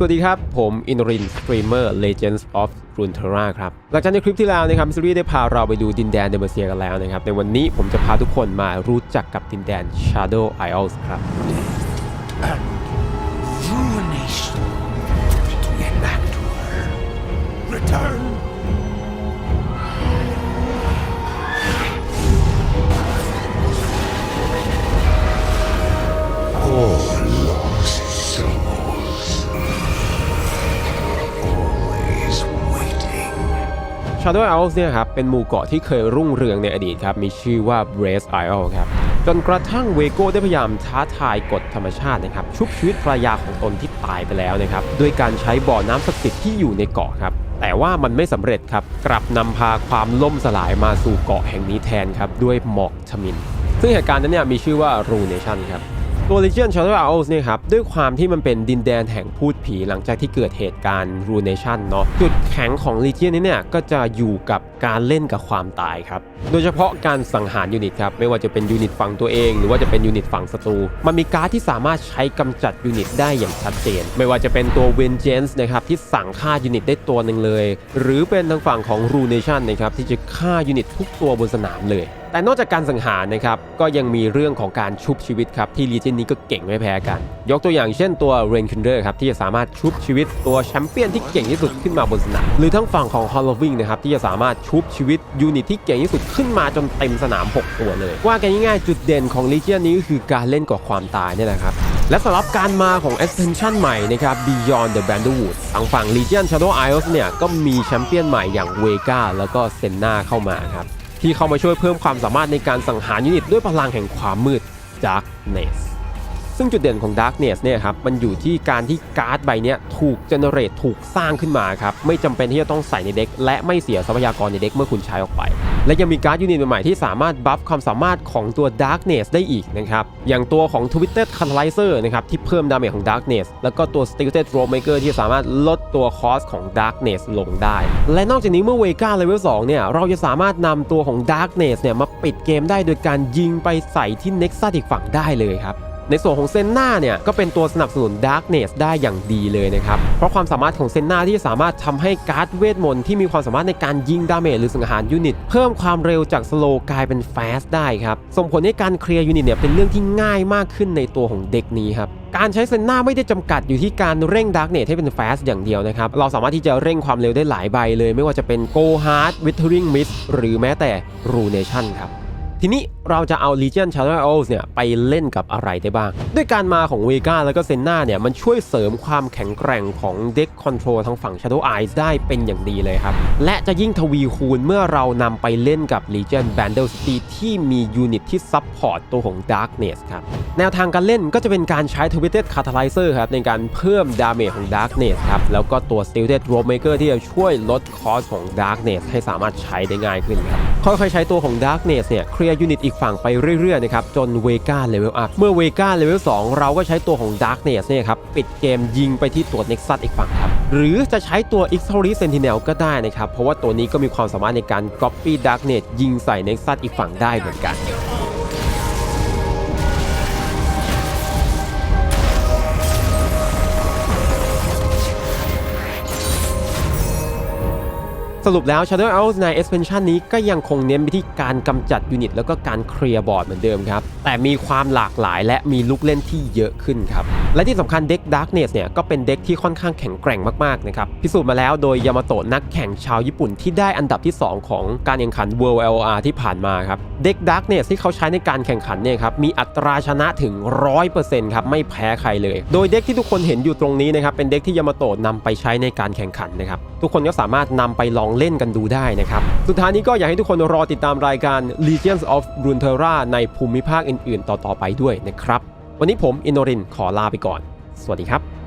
สวัสดีครับ ผมอินรินสตรีมเมอร์ Legends of Runeterra ครับ หลังจากในคลิปที่แล้วนะครับซีรีส์ได้พาเราไปดูดินแดนเดเมเซียกันแล้วนะครับ ในวันนี้ผมจะพาทุกคนมารู้จักกับดินแดน Shadow Isles ครับ Shadow Isles เนี่ยครับเป็นหมู่เกาะที่เคยรุ่งเรืองในอดีตครับมีชื่อว่า Brace Isle ครับจนกระทั่งเวโก้ได้พยายามท้าทายกฎธรรมชาตินะครับชุบชีวิตภรรยาของตนที่ตายไปแล้วนะครับด้วยการใช้บ่อน้ำศักดิ์สิทธิ์ที่อยู่ในเกาะครับแต่ว่ามันไม่สำเร็จครับกลับนำพาความล่มสลายมาสู่เกาะแห่งนี้แทนครับด้วยหมอกทมิน ซึ่งเหตุการณ์นั้นเนี่ยมีชื่อว่า Ruination ครับ ตัว Legion Shadow Isles เนี่ยครับด้วยความที่มันเป็นดินแดนแห่งพูดผีหลังจากที่เกิดเหตุการณ์ Ruination เนาะจุดแข็งของ Legion นี้เนี่ยก็จะอยู่กับการเล่นกับความตายครับ โดยเฉพาะการสังหารยูนิตครับ ไม่ว่าจะเป็นยูนิตฝั่งตัวเอง หรือว่าจะเป็นยูนิตฝั่งศัตรู มันมีการ์ดที่สามารถใช้กำจัดยูนิตได้อย่างชัดเจน ไม่ว่าจะเป็นตัว Vengeance นะครับที่สั่งฆ่ายูนิตได้ตัวหนึ่งเลย หรือเป็นทางฝั่งของ Ruination นะครับที่จะฆ่ายูนิตทุกตัวบนสนามเลยแต่นอกจากการสังหารนะครับก็ยังมีเรื่องของการชุบชีวิตครับที่ลีเจนนี้ก็เก่งไม่แพ้กัน ยกตัวอย่างเช่นตัวเรนคินเดอร์ครับที่จะสามารถชุบชีวิตตัวแชมเปี้ยนที่เก่งที่สุดขึ้นมาบนสนามหรือทั้งฝั่งของฮอลลวิงนะครับที่จะสามารถชบชีวิตยูนิตที่เก่งที่สุดขึ้นมาจนเต็มสนาม 6 ตัวเลย ว่ากันง่ายๆจุดเด่นของลีเจียนนี้ก็คือการเล่นกับความตายเนี่ยแหละครับ และสำหรับการมาของ extension ใหม่นะครับ Beyond the Bannerwood ทางฝั่ง Legion Shadow Isles เนี่ยก็มีแชมเปี้ยนใหม่อย่างเวกาแล้วก็เซนนาเข้ามาครับที่เข้ามาช่วยเพิ่มความสามารถในการสังหารยูนิตด้วยพลังแห่งความมืด Darkness ซึ่งจุดเด่นของ Darkness เนี่ยครับมันอยู่ที่การที่การ์ดใบนี้ถูกเจเนเรตถูกสร้างขึ้นมาครับไม่จำเป็นที่จะต้องใส่ในเด็ก และไม่เสียทรัพยากรในเด็กเมื่อคุณใช้ออกไป และยังมีการ์ดยูนิตใหม่ๆที่สามารถบัฟความสามารถของตัว Darkness ได้อีกนะครับอย่างตัวของ Twisted Catalyzer นะครับที่เพิ่มดาเมจของ Darkness แล้วก็ตัว Stilted Rope Maker ที่สามารถลดตัวคอสของ Darkness ลงได้ และนอกจากนี้เมื่อเวก้าเลเวล2เนี่ยเราจะสามารถนำตัวของ Darkness เนี่ยมาปิดเกมได้โดยการยิงไปใส่ที่ Nexus อีกฝั่งได้เลยครับ ในส่วนของเซนนาเนี่ยก็เป็นตัวสนับสนุน Darkness ได้อย่างดีเลยนะครับ เพราะความสามารถของเซนนาที่สามารถทำให้การ์ดเวทมนต์ที่มีความสามารถในการยิงดาเมจหรือสังหารยูนิต เพิ่มความเร็วจากสโลกลายเป็นฟสได้ครับ ส่งผลให้การเคลียร์ยูนิตเนี่ยเป็นเรื่องที่ง่ายมากขึ้นในตัวของเด็กนี้ครับการใช้เซนนาไม่ได้จำกัดอยู่ที่การเร่งดาร์กเนทให้เป็นฟสอย่างเดียวนะครับ เราสามารถที่จะเร่งความเร็วได้หลายใบเลย ไม่ว่าจะเป็น Go Hard Withering Mist หรือแม้แต่ Runation ครับ ทีนี้เราจะเอา Legion Shadow Isles เนี่ยไปเล่นกับอะไรได้บ้าง ด้วยการมาของเวก้าแล้วก็เซนนาเนี่ยมันช่วยเสริมความแข็งแกร่งของเด็กคอนโทรลทางฝั่ง Shadow Eyes ได้เป็นอย่างดีเลยครับ และจะยิ่งทวีคูณเมื่อเรานำไปเล่นกับ Legion Bandle City ที่มียูนิตที่ซับพอร์ตตัวของ Darkness ครับ แนวทางการเล่นก็จะเป็นการใช้ Twisted Catalyzer ครับในการเพิ่มดาเมจของ Darkness ครับแล้วก็ตัว Stilted Rope Maker ที่จะช่วยลดคอสของ Darkness ให้สามารถใช้ได้ง่ายขึ้นครับค่อยๆใช้ตัวของ Darkness เนี่ยเคลียร์ยูนิตอีกฝั่งไปเรื่อยๆนะครับจนเวก้าเลเวลอัพเมื่อเวก้าเลเวล2เราก็ใช้ตัวของดาร์กเนสเนี่ยครับปิดเกมยิงไปที่ตัวเน็กซัสอีกฝั่งครับหรือจะใช้ตัว x t o r y Sentinel ก็ได้นะครับเพราะว่าตัวนี้ก็มีความสามารถในการ Copy Darkness ยิงใส่ Nexus อีกฝั่งได้เหมือนกัน สรุปแล้ว Shadow Isles ใน expansion นี้ก็ยังคงเน้นไปที่การกำจัดยูนิตแล้วก็การเคลียร์บอร์ดเหมือนเดิมครับ แต่มีความหลากหลายและมีลูกเล่นที่เยอะขึ้นครับ และที่สำคัญเด็ก Darkness เนี่ยก็เป็นเด็กที่ค่อนข้างแข็งแกร่งมาก ๆ นะครับ พิสูจน์มาแล้วโดยยามาโตะนักแข่งชาวญี่ปุ่นที่ได้อันดับที่ 2 ของการแข่งขัน World LOR ที่ผ่านมาครับเด็ก Darkness ที่เขาใช้ในการแข่งขันเนี่ยครับมีอัตราชนะถึง 100%ครับไม่แพ้ใครเลย โดยเด็กที่ทุกคนเห็นอยู่ตรงนี้นะครับเป็นเด็กที่ยามาโตะนำไปใช้ในการแข่งขันนะครับทุกคนก็สามารถนำไปลองเล่นกันดูได้นะครับ สุดท้ายนี้ก็อยากให้ทุกคนรอติดตามรายการ Legions of Runeterra ในภูมิภาคอื่นๆ ต่อๆไปด้วยนะครับ วันนี้ผมอินโนรินขอลาไปก่อน สวัสดีครับ